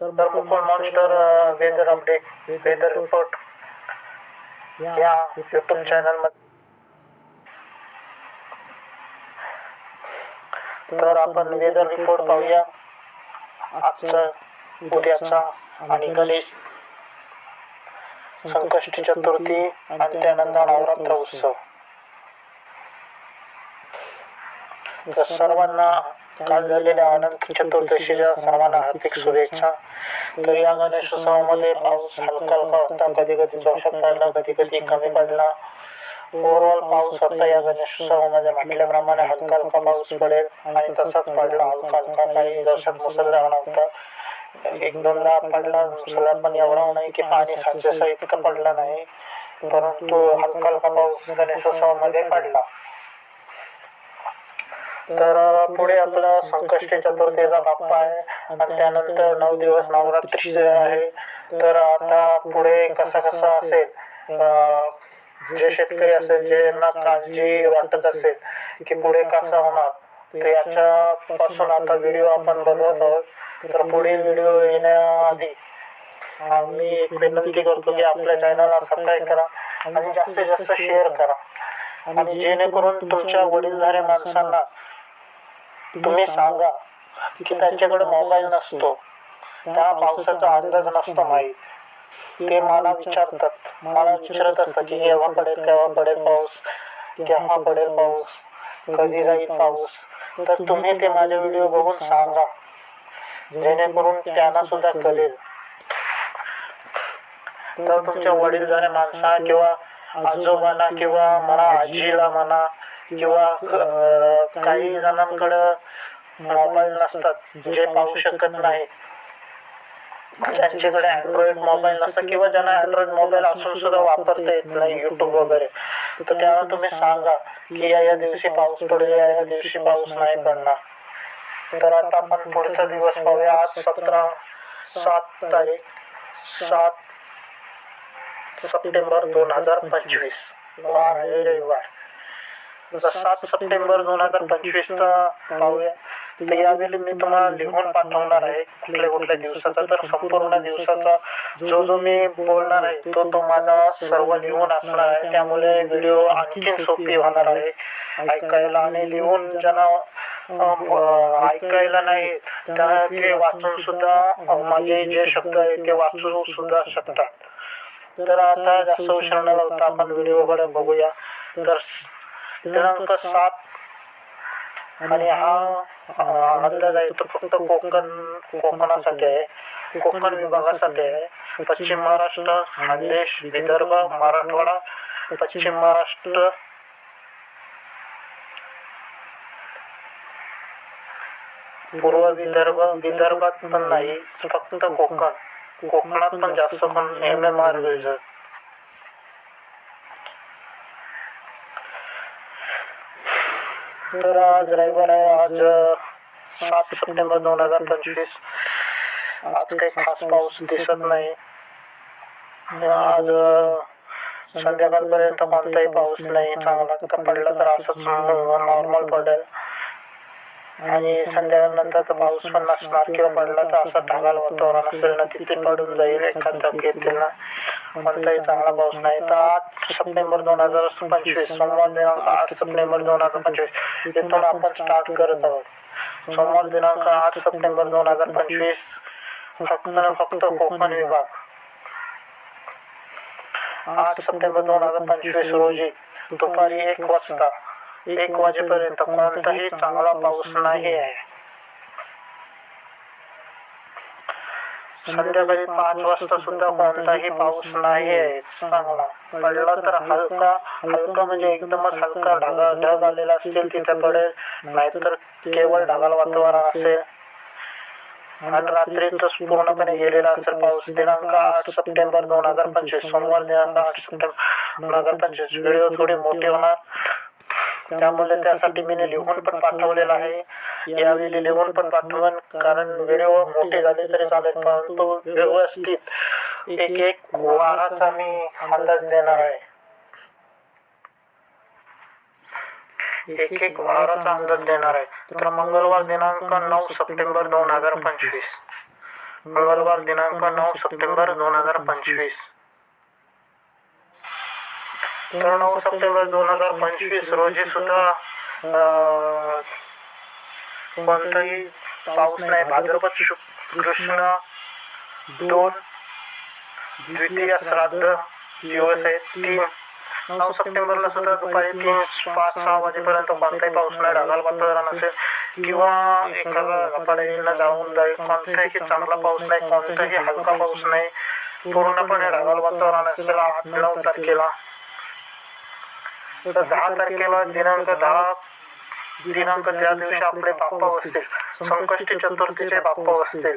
तर Mukul monster weather update weather report या YouTube चॅनलमध्ये तर आपण वेदर रिपोर्ट पाहूया. आजचा उद्याचा आणि गणेश संकष्टी चतुर्थी आणि त्यानंतर नवरात्र उत्सव. तर सर्वांना काल झालेल्या अनंत चतुर्दशीच्या सर्वांना हार्दिक शुभेच्छा तर या गणेशोत्सवामध्ये पाऊस हलका हलका होता कधी कधी जोशात पडला कधी कधी कमी पडला ओव्हरऑल पाऊस होता या गणेशोत्सवामध्ये म्हटल्याप्रमाणे हलका हलका पाऊस पडेल आणि तसाच पडला हलका हलका काही जोशात मुसळधार नव्हता एक दोनदा पडला मुसळधार पण एवढा नाही की पाणी साचेसा इतका पडला नाही परंतु हलका हलका पाऊस गणेशोत्सवामध्ये पडला तर पुढे आपला संकष्टी चतुर्थीचा बाप्पा आहे आणि त्यानंतर नऊ दिवस नवरात्री आहे. तर आता पुढे कसा कसा असेल जे शेतकरी असेल ज्यांना काळजी वाटत असेल की पुढे कसा होणार तर याच्यापासून आता व्हिडिओ आपण बघत आहोत. तर पुढील व्हिडिओ येण्याआधी आम्ही एक विनंती करतो की आपल्या चॅनलला सबस्क्राईब करा आणि जास्तीत जास्त शेअर करा. आणि जेणेकरून तुमच्या वडीलधाऱ्या माणसांना तुम्ही सांगा की त्यांच्याकडे मोबाईल नसतो. त्या पावसाचा अंदाज नसतो माहीत. ते मला विचारतात. मला विचारत असतात की केव्हा पडेल केव्हा पडेल पाऊस केव्हा पडेल पाऊस कधी जाईल पाऊस. तर तुम्ही ते माझे व्हिडिओ बघून सांगा. जेणेकरून त्यांना सुद्धा कळेल. तर तुमच्या वडीलधाऱ्या माणसा किंवा आजोबांना किंवा म्हणा आजीला म्हणा किंवा काही जणांकडं मोबाईल नसतात जे पाहू शकत नाही. ज्यांच्याकडे अँड्रॉइड मोबाईल नसतात किंवा ज्यांना अँड्रॉइड मोबाईल असून सुद्धा वापरता येत नाही युट्यूब वगैरे. तर त्यांना तुम्ही सांगा की या या दिवशी पाऊस पडेल या या दिवशी पाऊस नाही पडणार. तर आता आपण पुढचा दिवस पाहूया. आज सतरा सात तारीख सात सप्टेंबर दोन हजार पंचवीस. वार रविवार. सात सप्टेंबर दोन हजार पंचवीसचा पाहूया. तर यावेळी मी तुम्हाला लिहून पाठवणार आहे कुठल्या कुठल्या दिवसाचा. तर संपूर्ण दिवसाचा जो जो मी बोलणार आहे तो तो माझा सर्व लिहून असणार आहे. त्यामुळे व्हिडिओ आणखीन सोपी होणार आहे. ऐकायला आणि लिहून ज्यांना ऐकायला नाही त्यांना ते वाचून सुद्धा माझे जे शब्द आहेत ते वाचू सुद्धा शकतात. तर आता जास्त उशीर न लावता आपण व्हिडिओकडे बघूया. तर दिनांक सात आणि हा अंदाज आहे तो फक्त कोकण कोकणासाठी आहे. कोकण विभागासाठी आहे. पश्चिम महाराष्ट्र खानदेश विदर्भ मराठवाडा पश्चिम महाराष्ट्र. पूर्व विदर्भ विदर्भात पण नाही फक्त कोकण. कोकणात पण जास्त करून एम एम आर तर आज रविवार आहे आज सात सप्टेंबर दोन हजार पंचवीस. आज काही खास पाऊस दिसत नाही. आज संध्याकाळपर्यंत कोणताही पाऊस नाही. चांगला पडला तर असंच नॉर्मल पडेल. आणि संध्याकाळनंतर तर पाऊस पण नसणार. किंवा पडला तर असं ढगाळ वातावरण असेल ना तिथे पडून जाईल एखाद धग येतील ना. कोणताही चांगला पाऊस नाही. तर आठ सप्टेंबर दोन हजार पंचवीस सोमवार दिनांक आठ सप्टेंबर दोन हजार पंचवीस इथून आपण स्टार्ट करत आहोत. सोमवार दिनांक आठ सप्टेंबर दोन हजार पंचवीस फक्त फक्त कोकण विभाग. आठ सप्टेंबर दोन हजार पंचवीस रोजी दुपारी एक वाजता एक वाजेपर्यंत कोणताही चांगला पाऊस नाही आहे संध्याकाळी पाच वाजता सुद्धा कोणताही पाऊस नाही आहे चांगला पडला तर हलका हलका म्हणजे एकदमच हलका ढग ढग आलेला असतील तिथे पडेल नाहीतर केवळ ढगाळ वातावरण असेल आणि रात्रीतच पूर्णपणे गेलेला असेल पाऊस दिनांक आठ सप्टेंबर दोन हजार पंचवीस सोमवार दिनांक आठ सप्टेंबर दोन हजार पंचवीस व्हिडिओ थोडे मोठे होणार त्यामुळे त्यासाठी मी लिहून पण पाठवलेला आहे. यावेळी लिहून पण पाठवून कारण व्हिडिओ मोठे झाले तरी चालेल परंतु व्यवस्थित एक एक वाराचा मी अंदाज देणार आहे. एक एक वाराचा अंदाज देणार आहे. तर मंगळवार दिनांक नऊ सप्टेंबर दोन हजार पंचवीस. मंगळवार दिनांक नऊ सप्टेंबर दोन हजार पंचवीस. तर नऊ सप्टेंबर दोन हजार पंचवीस रोजी सुद्धा कोणताही पाऊस नाही. भाद्रपद कृष्ण दोन द्वितीय श्राद्ध दिवस आहे तीन. नऊ सप्टेंबरला सुद्धा दुपारी तीन पाच सहा वाजेपर्यंत कोणताही पाऊस नाही. ढगाल वातावरण असेल किंवा एखादा पडेल जाऊन जाईल कोणताही चांगला पाऊस नाही कोणताही हलका पाऊस नाही. पूर्णपणे ढगाल वातावरण असेल. आठ नऊ तारखेला तर दहा तारखेला दिनांक दहा दिनांक ज्या दिवशी आपले बाप्पा बसतील संकष्टी चतुर्थीचे बाप्पा बसतील.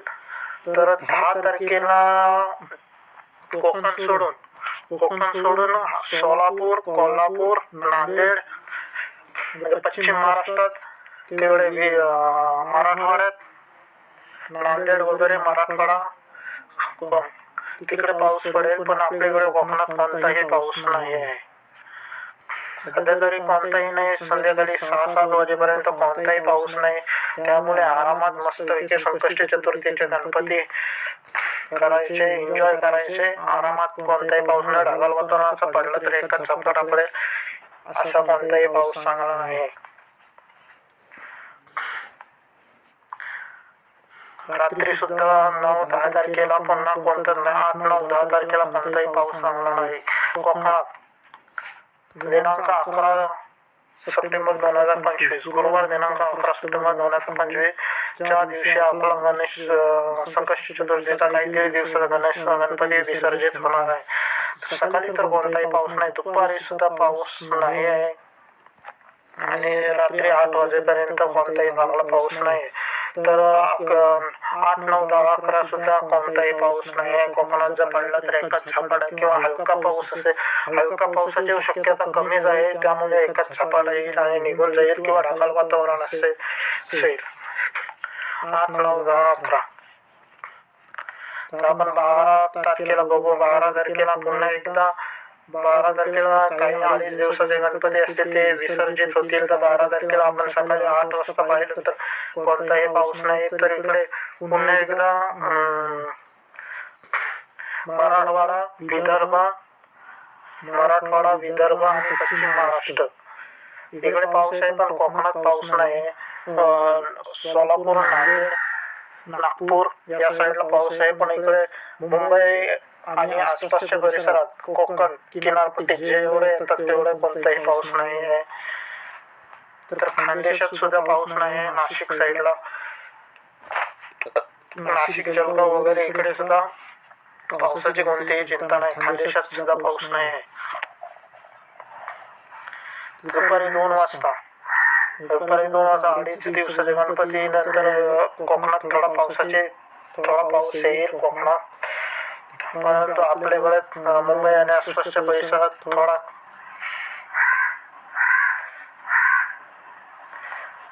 तर दहा तारखेला कोकण सोडून कोकण सोडून सोलापूर कोल्हापूर नांदेड म्हणजे पश्चिम महाराष्ट्रात तेवढे मराठवाड्यात नांदेड वगैरे मराठवाडा तिकडे पाऊस पडेल पण आपल्याकडे कोकणात कोणताही पाऊस नाही आहे तरी कोणताही नाही संध्याकाळी सहा सात वाजेपर्यंत कोणताही पाऊस नाही. त्यामुळे आरामात मस्तपैकी संकष्टी चतुर्थीचे गणपती करायचे एन्जॉय करायचे. आरामात कोणताही पाऊस नाही. ढगाळ वातावरणाचा पडला तर एकच झपाटा पडेल. असा कोणताही पाऊस चांगला नाही. रात्री सुद्धा नऊ दहा तारखेला पुन्हा कोणतं आठ नऊ दहा तारखेला कोणताही पाऊस चांगला नाही. कोकणात. दिनांक अकरा सप्टेंबर दोन हजार पंचवीस. गुरुवार दिनांक अकरा सप्टेंबर दोन हजार पंचवीस. च्या दिवशी आपला गणेश संकष्टी चतुर्थीचा काहीतरी दिवस गणेश गणपती विसर्जित होणार आहे सकाळी तर कोणताही पाऊस नाही. दुपारी सुद्धा पाऊस नाही आहे. आणि रात्री आठ वाजेपर्यंत कोणताही चांगला पाऊस नाही तर आठ नऊ दहा अकरा सुद्धा कोणताही पाऊस नाही आहे. कोकणात जर पडला तर एकच झपाटा किंवा हलका पाऊस असेल हलका पावसाची शक्यता कमीच आहे त्यामुळे एकच झपाटा येईल आणि निघून जाईल किंवा ढकाल वातावरण असेल असेल. आठ नऊ दहा अकरा. तर आपण बारा तारखेला बघू. बारा तारखेला पुन्हा एकदा बारा तारखेला काही अडीच दिवसाचे गणपती असतील ते विसर्जित होतील. तर बारा तारखेला आपण सकाळी आठ वाजता पाहिलं तर कोणताही पाऊस नाही. तर इकडे पुन्हा एकदा मराठवाडा विदर्भ मराठवाडा विदर्भ आणि पश्चिम महाराष्ट्र. इकडे पाऊस आहे पण कोकणात पाऊस नाही. सोलापूर नांदेड नागपूर या साईडला पाऊस आहे पण इकडे मुंबई आणि आसपासच्या परिसरात कोकण किनारपट्टी जेवढे येतात तेवढे कोणताही पाऊस नाही आहे तर खानदेशात सुद्धा पाऊस नाही आहे नाशिक साईडला. नाशिक जळगाव वगैरे इकडे सुद्धा पावसाची कोणतीही चिंता नाही. खानदेशात सुद्धा पाऊस नाही आहे दुपारी दोन वाजता. दुपारी दोन वाजता अडीच दिवसाचे गणपती नंतर कोकणात थोडा पावसाचे थोडा पाऊस येईल कोकणात. परंतु आपल्याकडे अं, मुंबई आणि आसपासच्या परिसरात थोडा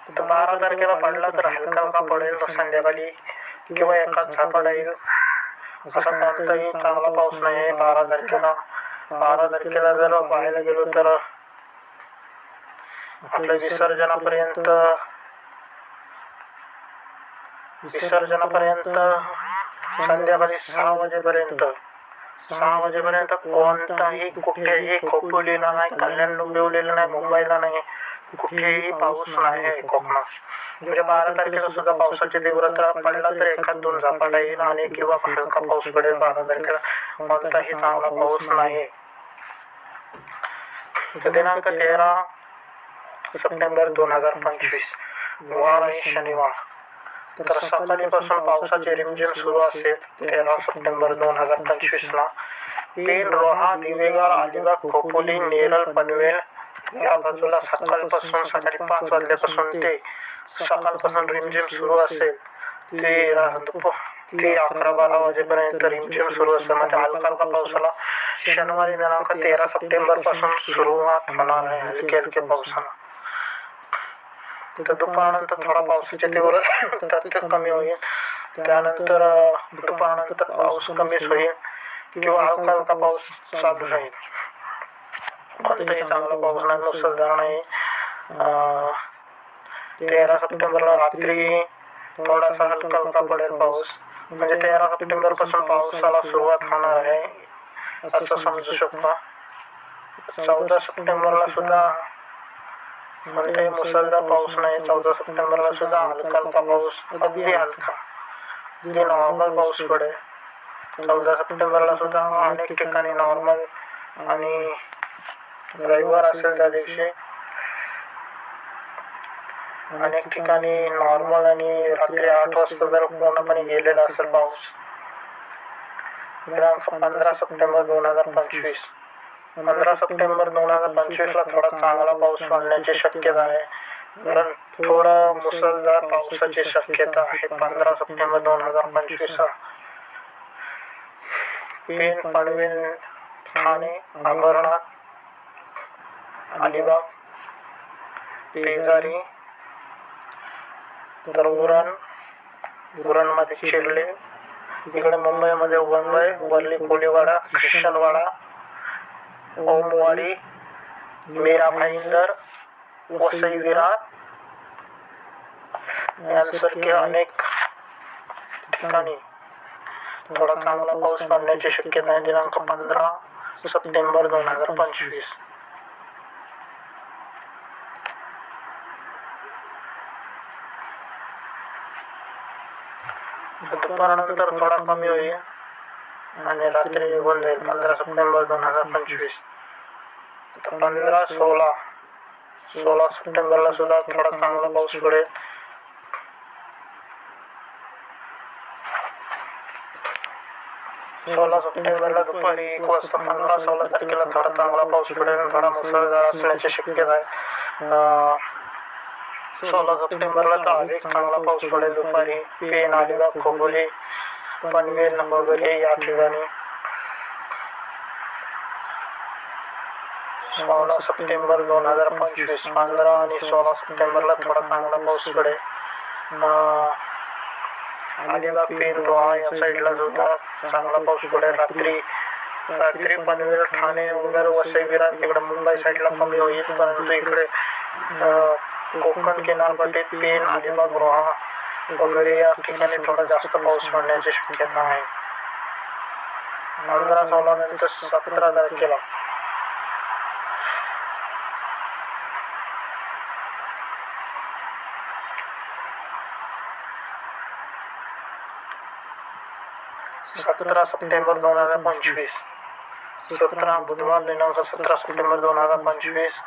तर बारा तारखेला पडला तर हलका हलका पडेल संध्याकाळी किंवा एखाद झापड येईल. असा कोणताही चांगला पाऊस नाही आहे बारा तारखेला बारा तारखेला जर पाहायला गेलो तर आपल्या विसर्जनापर्यंत विसर्जनापर्यंत संध्याकाळी सहा वाजेपर्यंत. सहा वाजेपर्यंत कोणताही कुठेही खोपवलेला नाही कल्याण डोंबिवलेला नाही मुंबईला नाही कुठेही पाऊस नाही आहे कोकणात. म्हणजे बारा तारखेला सुद्धा पावसाची तीव्रता पडला तर एखाद दोन झापाटा येईल आणि किंवा हलका पाऊस पडेल बारा तारखेला कोणताही चांगला पाऊस नाही. दिनांक तेरा सप्टेंबर दोन हजार पंचवीस वार आणि शनिवार. तर सकाळीपासून पावसाची रिमझिम सुरू असेल तेरा सप्टेंबर दोन हजार पंचवीस ला. पेन रोहा दिवेगाव अलिबाग खोपोली नेरळ पनवेल या बाजूला सकाळपासून सकाळी पाच वाजल्यापासून ते सकाळपासून रिमझिम सुरू असेल. ते ते अकरा बारा वाजेपर्यंत रिमझिम सुरू असेल. म्हणजे हलका हलका पावसाला शनिवारी दिनांक तेरा सप्टेंबरपासून सुरुवात होणार आहे. हलके हलके पावसाला. तर दुपारनंतर थोडा पावसाची तीव्रता कमी होईल. त्यानंतर दुपारनंतर पाऊस कमीच होईल. किंवा हलका हलका पाऊस चालू राहील. कोणताही चांगला पाऊस नाही मुसळधार नाही. तेरा सप्टेंबरला रात्री थोडासा हलका हलका पडेल पाऊस. म्हणजे तेरा सप्टेंबरपासून पावसाला सुरुवात होणार आहे असं समजू शकतो. चौदा सप्टेंबरला सुद्धा म्हणते मुसळधार पाऊस नाही चौदा सप्टेंबरला सुद्धा हलका हलका पाऊस अगदी हलका? अगदी नॉर्मल पाऊस पडेल. चौदा सप्टेंबरला सुद्धा अनेक ठिकाणी नॉर्मल आणि रविवार असेल त्या दिवशी अनेक ठिकाणी नॉर्मल आणि रात्री आठ वाजता जर पूर्णपणे गेलेला असेल पाऊस. दिनांक पंधरा सप्टेंबर दोन हजार पंचवीस. पंधरा सप्टेंबर दोन हजार पंचवीस ला थोडा चांगला पाऊस पडण्याची शक्यता आहे. कारण थोडा मुसळधार पावसाची शक्यता आहे पंधरा सप्टेंबर दोन हजार पंचवीस ला पेन पनवेल ठाणे अंबरनाथ अलिबाग पेजारी तर उरण उरणमध्ये चिरले इकडे मुंबईमध्ये वनवय वरली कोलीवाडा ख्रिश्चनवाडा ओमवाडी मीरा भाईंदर वसई विरार यांसारखे अनेक ठिकाणी थोडा चांगला पाऊस पडण्याची शक्यता आहे. दिनांक पंधरा सप्टेंबर दोन हजार पंचवीस. दुपारनंतर थोडा कमी होईल. आणि रात्री निघून जाईल. पंधरा सप्टेंबर दोन हजार पंचवीस. पंधरा सोळा सोळा सप्टेंबरला सुद्धा थोडा चांगला पाऊस पडेल. सोळा सप्टेंबरला दुपारी एक वाजता पंधरा सोळा तारखेला थोडा चांगला पाऊस पडेल थोडा मुसळधार असण्याची शक्यता आहे. सोळा सप्टेंबरला तर अधिक चांगला पाऊस पडेल दुपारी. पेन अलिबाग खोबोली पनवेल वगैरे या ठिकाणी. सोळा सप्टेंबर दोन हजार पंचवीस पंधरा आणि सोळा सप्टेंबरला थोडा चांगला पाऊस पडेल. अलिबाग पेन रोहा या साईडला सुद्धा चांगला पाऊस पडेल. रात्री रात्री पनवेल ठाणे वगैरे वसई विरार तिकडे मुंबई साईडला कमी होईल. परंतु इकडे कोकण किनारपट्टीत पेन अलिबाग रोहा वगैरे या थोडा जास्त शक्यता नंतर तारखेला सप्टेंबर दोन हज़ार पंचवीस सतरा बुधवार दिनांक सतरा सप्टेंबर दोन हज़ार पंचवीस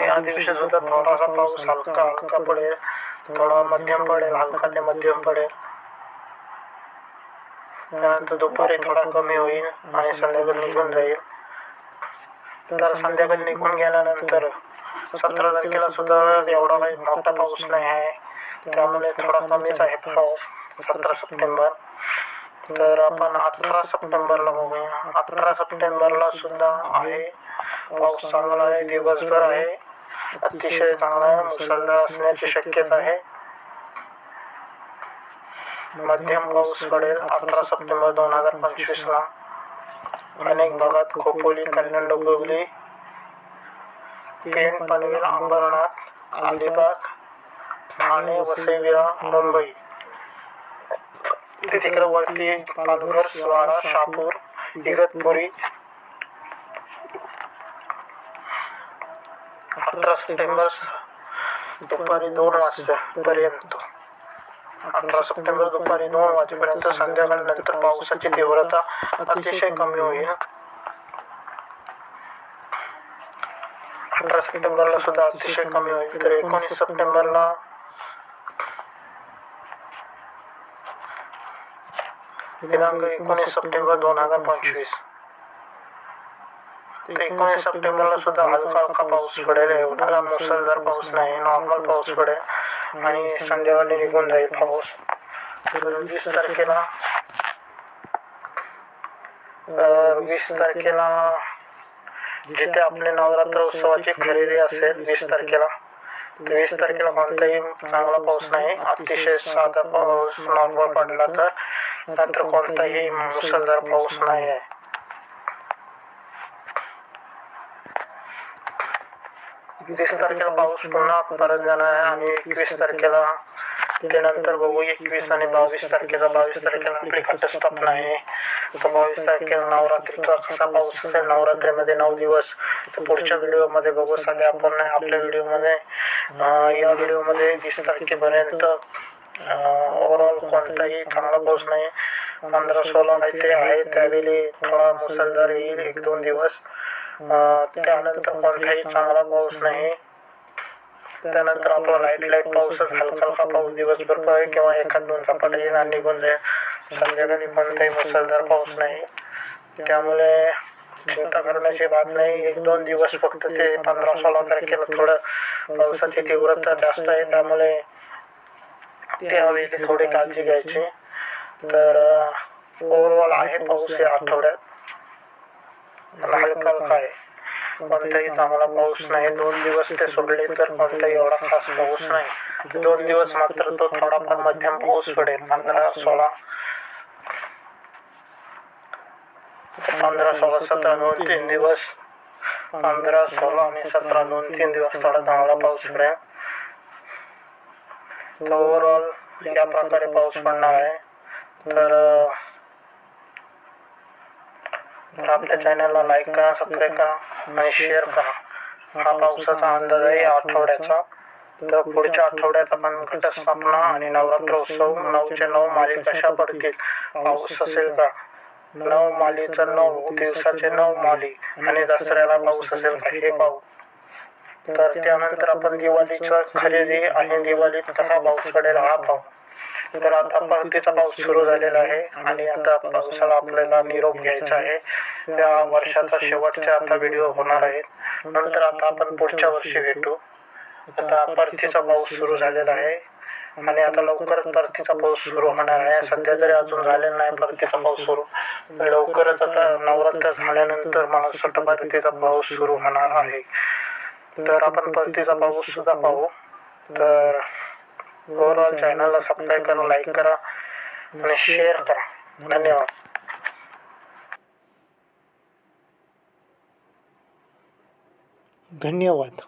या दिवशी सुद्धा थोडासा पाऊस हलका हलका पडेल. थोडा मध्यम पडेल हलका ते मध्यम पडेल. त्यानंतर दुपारी थोडा कमी होईल आणि संध्याकाळी निघून जाईल. तर संध्याकाळी निघून गेल्यानंतर सतरा तारखेला सुद्धा एवढा काही मोठा पाऊस नाही आहे. त्यामुळे थोडा कमीच आहे पाऊस सतरा सप्टेंबर. तर आपण अठरा सप्टेंबरला बघूया. अठरा सप्टेंबरला सुद्धा आहे. पाऊस चांगला आहे दिवसभर आहे. अतिशय चांगला मुसळधार असण्याची शक्यता आहे. मध्यम पाऊस पडेल अठरा सप्टेंबर दोन हजार पंचवीस ला. अनेक भागात खोपोली कल्याण डोंबिवली पेण पनवेल अंबरनाथ अलिबाग ठाणे वसईविरा मुंबई. तिकडे वरती पालघर स्वारा शापूर इगतपुरी अठरा सप्टेंबर दुपारी दोन वाजतापर्यंत अठरा सप्टेंबर दुपारी दोन वाजेपर्यंत संध्याकाळनंतर पावसाची तीव्रता अतिशय कमी होईल. अठरा सप्टेंबरला सुद्धा अतिशय कमी होईल. तर एकोणीस सप्टेंबरला दिनांक एकोणीस सप्टेंबर दोन हजार पंचवीस. एकोणीस सप्टेंबरला सुद्धा हलका हलका पाऊस पडेल. एवढा मुसळधार पाऊस नाही. नॉर्मल पाऊस पडेल. आणि संध्याकाळी निघून जाईल पाऊस. तर वीस तारखेला. वीस तारखेला जिथे आपले नवरात्र उत्सवाची खरेदी असेल वीस तारखेला तर वीस तारखेला कोणताही चांगला पाऊस नाही. अतिशय साधा पाऊस नॉर्मल पडला तर. नंतर कोणताही मुसळधार पाऊस नाही. आहे. वीस तारखेला पाऊस पुन्हा परत जाणार आहे आणि एकवीस तारखेला त्यानंतर बघू एकवीस आणि बावीस तारखेला बावीस तारखेला आपली घटस्थापना आहे. तर बावीस तारखेला नवरात्रीचा कसा पाऊस असेल नवरात्रीमध्ये नऊ दिवस. तर पुढच्या व्हिडिओमध्ये बघू सध्या आपण आपल्या व्हिडिओमध्ये या व्हिडिओमध्ये वीस तारखेपर्यंत ओव्हरऑल कोणताही चांगला पाऊस नाही. पंधरा सोळा काहीतरी आहे त्यावेळी थोडा मुसळधार येईल एक दोन दिवस. त्यानंतर कोणताही चांगला पाऊस नाही. त्यानंतर आपला लाइट लाइट पाऊसच हलका हलका पाऊस दिवसभर पडेल किंवा एखाद दोन झपाटा येईल आणि निघून जाईल. संध्याकाळी कोणताही मुसळधार पाऊस नाही. त्यामुळे चिंता करण्याची बाब नाही. एक दोन दिवस फक्त ते पंधरा सोळा तारखेला थोडं पावसाची तीव्रता जास्त आहे. त्यामुळे त्यावेळी थोडी काळजी घ्यायची. तर ओव्हरऑल आहे पाऊस या आठवड्यात. हलका हलका आहे कोणताही चांगला पाऊस नाही दोन दिवस ते सोडले तर कोणताही एवढा खास पाऊस नाही. दोन दिवस मात्र तो थोडाफार मध्यम पाऊस पडेल. पंधरा सोळा. पंधरा सोळा सतरा दोन तीन दिवस. पंधरा सोळा आणि सतरा दोन तीन दिवस थोडा चांगला पाऊस पडेल. तर ओव्हरऑल या प्रकारे पाऊस पडणार आहे. तर तर आपल्या चॅनलला लाईक करा सबस्क्राईब करा आणि शेअर करा. हा पावसाचा अंदाज आहे या आठवड्याचा. तर पुढच्या आठवड्यात आपण घटस्थापना आणि नवरात्र उत्सव नऊचे नऊ माली कशा पडतील पाऊस असेल का? नऊ मालीचं नऊ दिवसाचे नऊ माली आणि दसऱ्याला पाऊस असेल का हे पाहू. तर त्यानंतर आपण दिवाळीचं खरेदी आणि दिवाळीत कसा पाऊस पडेल हा पाहू. तर आता परतीचा पाऊस सुरू झालेला आहे आणि आता पावसाला आपल्याला निरोप घ्यायचा आहे. या वर्षाचा शेवटचा आता व्हिडिओ होणार आहे. नंतर आता आपण पुढच्या वर्षी भेटू. आता परतीचा पाऊस सुरू झालेला आहे आणि आता लवकरच परतीचा पाऊस सुरू होणार आहे. सध्या तरी अजून झालेला नाही परतीचा पाऊस सुरू. लवकरच आता नवरात्र झाल्यानंतर मला सट परतीचा पाऊस सुरू होणार आहे. तर आपण परतीचा पाऊस सुद्धा पाहू. तर ओव्हरऑल चॅनलला सबस्क्राईब करा लाईक करा आणि शेअर करा. धन्यवाद. धन्यवाद.